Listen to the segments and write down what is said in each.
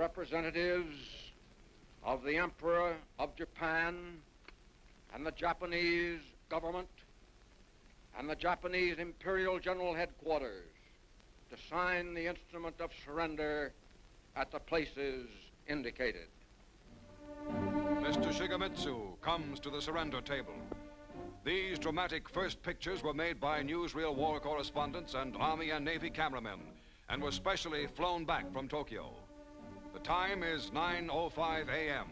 representatives of the Emperor of Japan and the Japanese government and the Japanese Imperial General Headquarters to sign the instrument of surrender at the places indicated. Mr. Shigemitsu comes to the surrender table. These dramatic first pictures were made by newsreel war correspondents and Army and Navy cameramen and were specially flown back from Tokyo. The time is 9.05 a.m.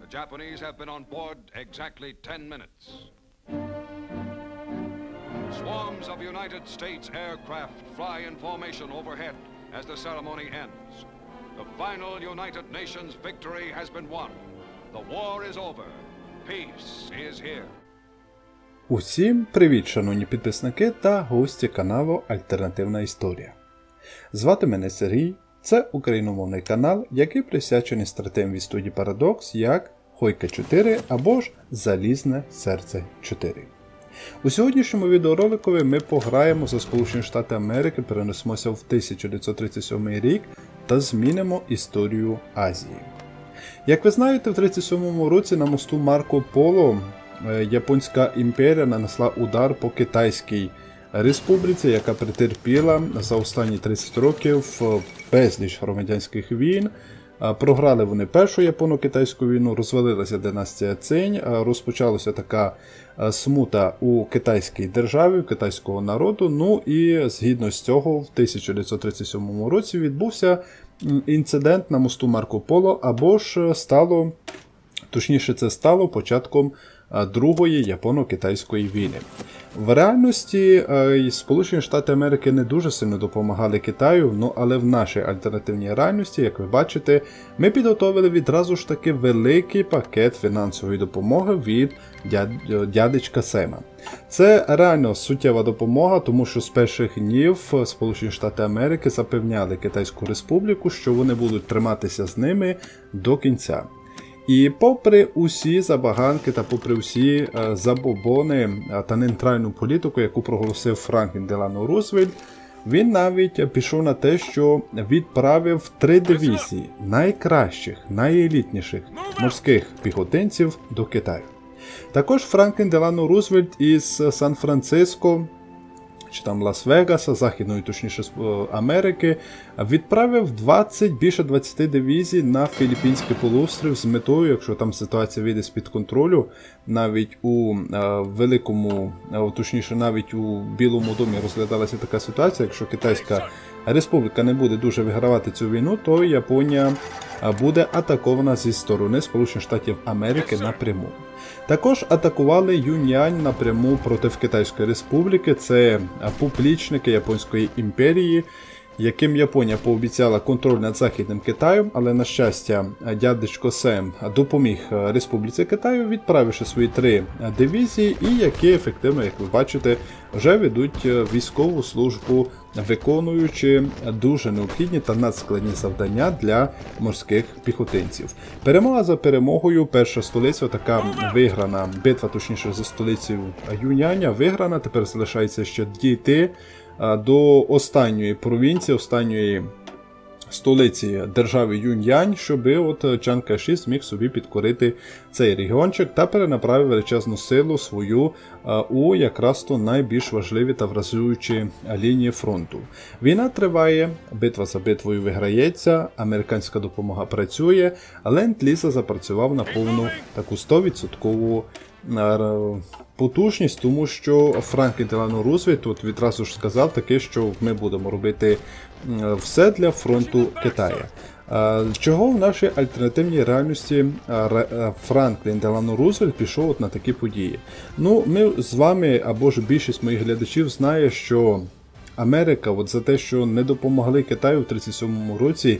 The Japanese have been on board exactly 10 minutes. Swarms of United States aircraft fly in formation overhead as the ceremony ends. The final United Nations victory has been won. The war is over. Peace is here. Усім привіт, шановні підписники та гості каналу Альтернативна Історія. Звати мене Сергій, це україномовний канал, який присвячений стратегіям від студії Парадокс як Хойка 4 або ж Залізне Серце 4. У сьогоднішньому відеороликові ми пограємо за Сполучені Штати Америки, перенесемося в 1937 рік та змінимо історію Азії. Як ви знаєте, в 37-му році на мосту Марко Поло е, Японська імперія нанесла удар по Китайській республіці, яка претерпіла за останні 30 років е, безліч громадянських війн. Е, Програли вони першу японо-китайську війну, розвалилася династія Цинь, е, розпочалася така смута у китайській державі, у китайського народу. Ну і згідно з цього, в 1937 році відбувся інцидент на мосту Марко Поло, або ж стало Точніше, це стало початком Другої японо-китайської війни. В реальності е, Сполучені Штати Америки не дуже сильно допомагали Китаю, ну але в нашій альтернативній реальності, як ви бачите, ми підготовили відразу ж таки великий пакет фінансової допомоги від е, дядечка Сема. Це реально суттєва допомога, тому що з перших днів е, Сполучені Штати Америки запевняли Китайську Республіку, що вони будуть триматися з ними до кінця. І попри усі забаганки та попри всі е, забобони е, та нейтральну політику, яку проголосив Франклін Делано Рузвельт, він навіть пішов на те, що відправив три дивізії найкращих, найелітніших морських піхотинців до Китаю. Також Франклін Делано Рузвельт із Сан-Франциско чи там Лас-Вегаса, західної, точніше Америки, відправив 20, більше 20 дивізій на Філіппінський полуострів з метою, якщо там ситуація вийде з-під контролю, навіть у е, великому, е, точніше, навіть у Білому домі розглядалася така ситуація, якщо Китайська Республіка не буде дуже вигравати цю війну, то Японія е, буде атакована зі сторони Сполучених Штатів Америки напряму. Також атакували Юньянь напряму проти Китайської Республіки. Це публічники Японської імперії, яким Японія пообіцяла контроль над Західним Китаєм, але, на щастя, дядечко Сем допоміг Республіці Китаю, відправивши свої три дивізії, і які ефективно, як ви бачите, вже ведуть військову службу, виконуючи дуже необхідні та надскладні завдання для морських піхотинців. Перемога за перемогою, перша столиця, така виграна битва, точніше за столицею Юняня, виграна. Тепер залишається ще дійти до останньої провінції, останньої столиці держави Юньянь, щоб от Чан Кайші зміг собі підкорити цей регіончик та перенаправив величезну силу свою у якраз то найбільш важливі та вразуючі лінії фронту. Війна триває, битва за битвою виграється, американська допомога працює, але Ленд-Ліза запрацював на повну таку 100% е, потужність, тому що Делано Рузвельт тут відразу ж сказав таке, що ми будемо робити все для фронту Китаю. Е, Чого в нашій альтернативній реальності е, Ре- е, Франклін Делано Рузвельт пішов от на такі події? Ну, ми з вами або ж більшість моїх глядачів знає, що Америка, от за те, що не допомогли Китаю в 37-му році,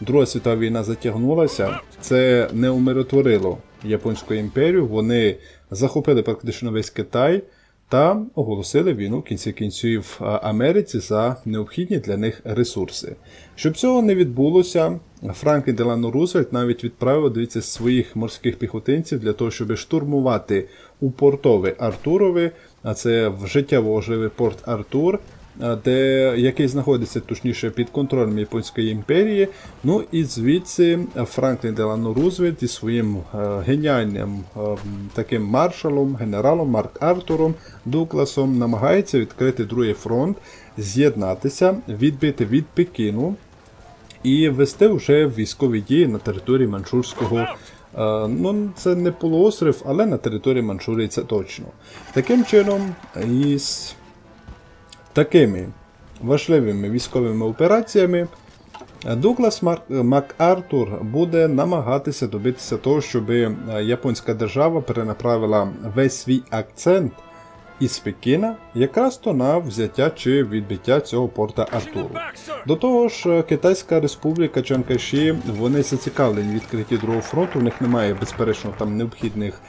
Друга світова війна затягнулася, це не умиротворило Японську імперію. Вони захопили практично весь Китай та оголосили війну в кінці кінців а, Америці за необхідні для них ресурси. Щоб цього не відбулося, Франклін Делано Рузвельт навіть відправив дивіться своїх морських піхотинців для того, щоб штурмувати у портове Артурове, а це в життєво важливий порт Артур е, де, який знаходиться точніше під контролем Японської імперії. Ну і звідси Франклін Делано Рузвельт із своїм геніальним таким маршалом, генералом Марк Артуром Дугласом намагається відкрити другий фронт, з'єднатися, відбити від Пекіну і вести вже військові дії на території Манчжурського. е, Ну, це не полуострів, але на території Манчжурії це точно. Таким чином, із такими важливими військовими операціями Дуглас Мар- МакАртур буде намагатися добитися того, щоб е, японська держава перенаправила весь свій акцент із Пекіна якраз то на взяття чи відбиття цього порта Артуру. До того ж, Китайська Республіка Чанкайші, вони зацікавлені відкритті другого фронту. У них немає безперечно там необхідних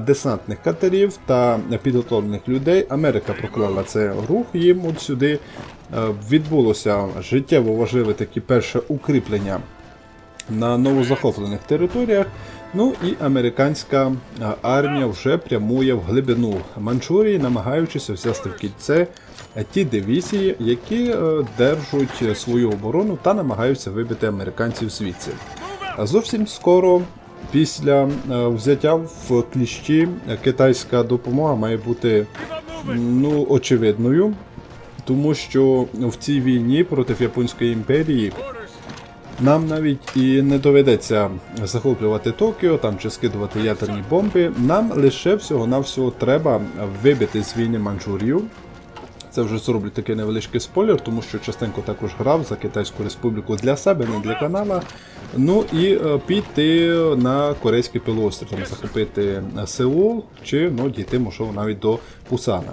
десантних катерів та підготовлених людей. Америка проклала це рух їм от сюди. Е, Відбулося життєво важливе такі перше укріплення на новозахоплених територіях. Ну і американська армія вже прямує в глибину Манчжурії, намагаючись взяти в кільце е, ті дивізії, які е, держать свою оборону та намагаються вибити американців звідси. Зовсім скоро після е, взяття в кліщі китайська допомога має бути ну, очевидною, тому що в цій війні проти Японської імперії нам навіть і не доведеться захоплювати Токіо там чи скидувати ядерні бомби. Нам лише всього-навсього треба вибити з війни Манчжурію. Це вже зроблю такий невеличкий спойлер, тому що частенько також грав за Китайську Республіку для себе, не для канала. Ну і е, піти на Корейський півострів, там захопити Сеул чи ну, дійти, можливо, навіть до Пусана.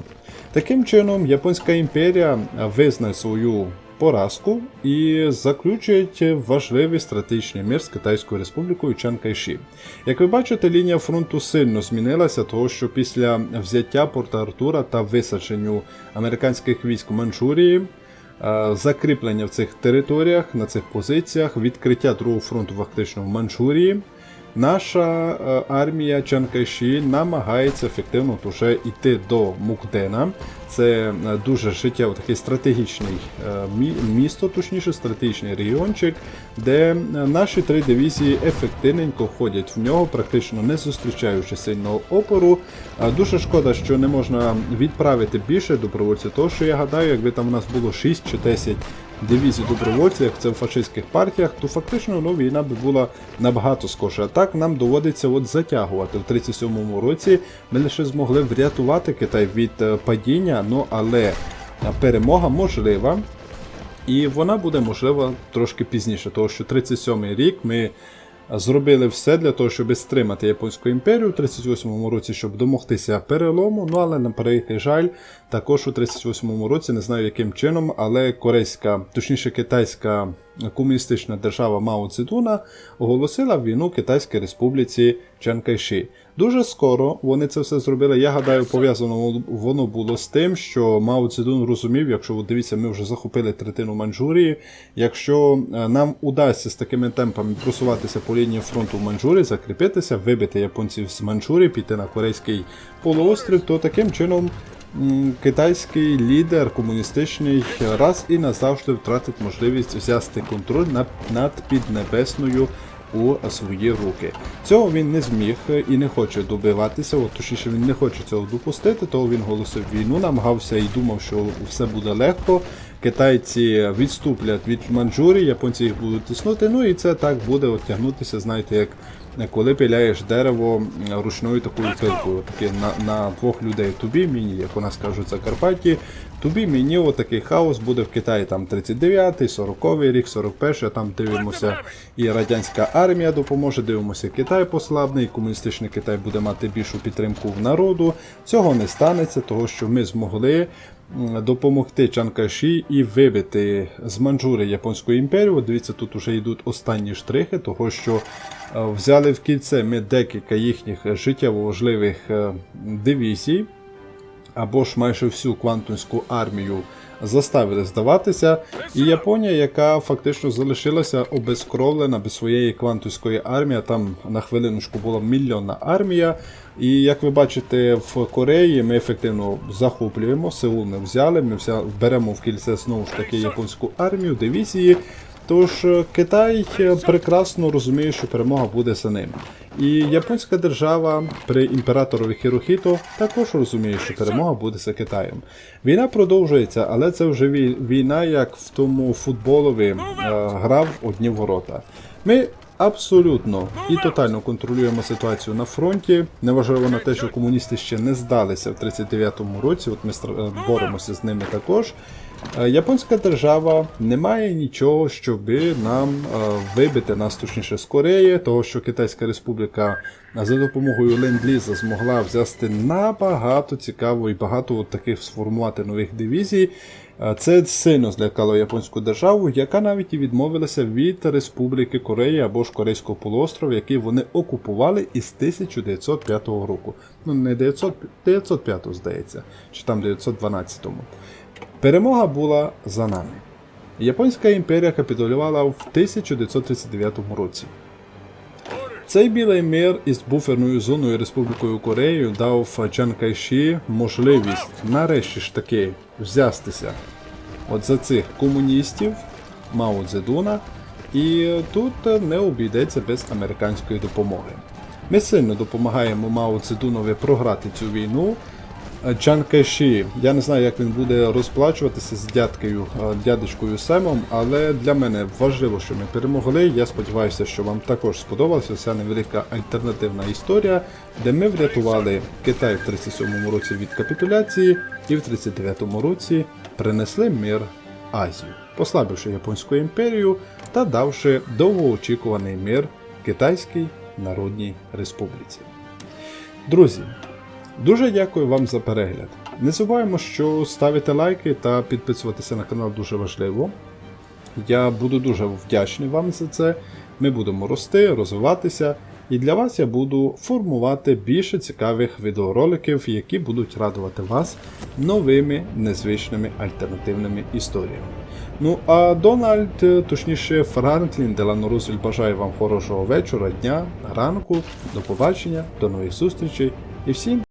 Таким чином, Японська імперія визнає свою поразку і заключить важливий стратегічний мир з Китайською Республікою Чан Кайші. Як ви бачите, лінія фронту сильно змінилася, того що після взяття Порта Артура та висадженню американських військ в Манчжурії. е, Закріплення в цих територіях, на цих позиціях, відкриття другого фронту фактично в Манчжурії. Наша е, армія Чан Кайші намагається ефективно уже йти до Мукдена. Це е, дуже життєво такий стратегічний е, місто, точніше стратегічний регіончик, де наші три дивізії ефективненько входять в нього, практично не зустрічаючи сильного опору. Дуже шкода, що не можна відправити більше добровольців, тому що я гадаю, якби там у нас було 6 чи 10 дивізій добровольців, як це в фашистських партіях, то фактично ну, війна би була набагато скорша. А так нам доводиться от затягувати. В 37-му році ми лише змогли врятувати Китай від е, падіння, ну але е, перемога можлива. І вона буде можлива трошки пізніше, тому що 37-й рік ми зробили все для того, щоб стримати Японську імперію у 38-му році, щоб домогтися перелому. Ну але на превеликий жаль, також у 38-му році не знаю яким чином, але корейська, точніше китайська комуністична держава Мао Цзедуна оголосила війну Китайській Республіці Чан Кайші. Дуже скоро вони це все зробили. Я гадаю, пов'язано воно було з тим, що Мао Цзедун розумів, якщо от дивіться, ми вже захопили третину Манчжурії. Якщо е, нам удасться з такими темпами просуватися по лінії фронту в Манчжурії, закріпитися, вибити японців з Манчжурії, піти на корейський полуострів, то таким чином. Китайський лідер комуністичний раз і назавжди втратить можливість взяти контроль над Піднебесною у свої руки. Цього він не зміг і не хоче добиватися, от, точніше він не хоче цього допустити, того він голосив війну, намагався і думав, що все буде легко. Китайці відступлять від Манчжурії, японці їх будуть тиснути. Ну і це так буде тягнутися, знаєте, як коли пиляєш дерево ручною такою пилкою, таке на, на двох людей. Тобі мені, як у нас кажуть Закарпатті, тобі мені отакий хаос буде в Китаї там 39-й, 40-й рік, 41-й, а там дивимося і радянська армія допоможе, дивимося, Китай послабний, і комуністичний Китай буде мати більшу підтримку в народу. Цього не станеться, того що ми змогли допомогти Чанкаші і вибити з Манчжури Японську імперію. Дивіться, тут вже йдуть останні штрихи, того що е, взяли в кільце ми декілька їхніх життєво важливих е, дивізій або ж майже всю квантунську армію заставили здаватися, і Японія, яка фактично залишилася обезкровлена без своєї квантовської армії, там на хвилиночку була мільйонна армія. І як ви бачите, в Кореї ми ефективно захоплюємо, Сеул ми взяли, ми вся, беремо в кільце знову ж таки японську армію, дивізії. Тож е, Китай е, прекрасно розуміє, що перемога буде за ним. І японська держава при імператорові Хірохіто також розуміє, що перемога буде за Китаєм. Війна продовжується, але це вже війна, як в тому футболові е, грав одні ворота. Ми абсолютно і тотально контролюємо ситуацію на фронті. Неважливо на те, що комуністи ще не здалися в 39-му році. От ми боремося з ними також. Е, Японська держава не має нічого, щоб нам е, вибити нас точніше з Кореї, того що Китайська Республіка е, за допомогою ленд-ліза змогла взяти набагато цікаво і багато от таких сформувати нових дивізій. Це сильно злякало японську державу, яка навіть і відмовилася від Республіки Кореї або ж Корейського полуострова, який вони окупували із 1905 року. Ну не 900, 905, здається, чи там 912. Перемога була за нами. Японська імперія капітулювала в 1939 році. Цей білий мир із буферною зоною Республікою Корею дав Чан Кайші можливість нарешті ж таки взятися от за цих комуністів Мао Цзедуна, і тут не обійдеться без американської допомоги. Ми сильно допомагаємо Мао Цзедунові програти цю війну. Чан Кайші, я не знаю, як він буде розплачуватися з дядкою, е, дядечкою Семом, але для мене важливо, що ми перемогли. Я сподіваюся, що вам також сподобалася ця невелика альтернативна історія, де ми врятували Китай в 37-му році від капітуляції і в 39-му році принесли мир Азію, послабивши Японську імперію та давши довгоочікуваний мир Китайській Народній Республіці. Друзі, Дуже дякую вам за перегляд. Не забуваємо, що ставити лайки та підписуватися на канал дуже важливо. Я буду дуже вдячний вам за це. Ми будемо рости, розвиватися, і для вас я буду формувати більше цікавих відеороликів, які будуть радувати вас новими незвичними альтернативними історіями. Ну а Дональд, точніше Франклін Делано Рузвельт бажає вам хорошого вечора, дня, ранку, до побачення, до нових зустрічей і всім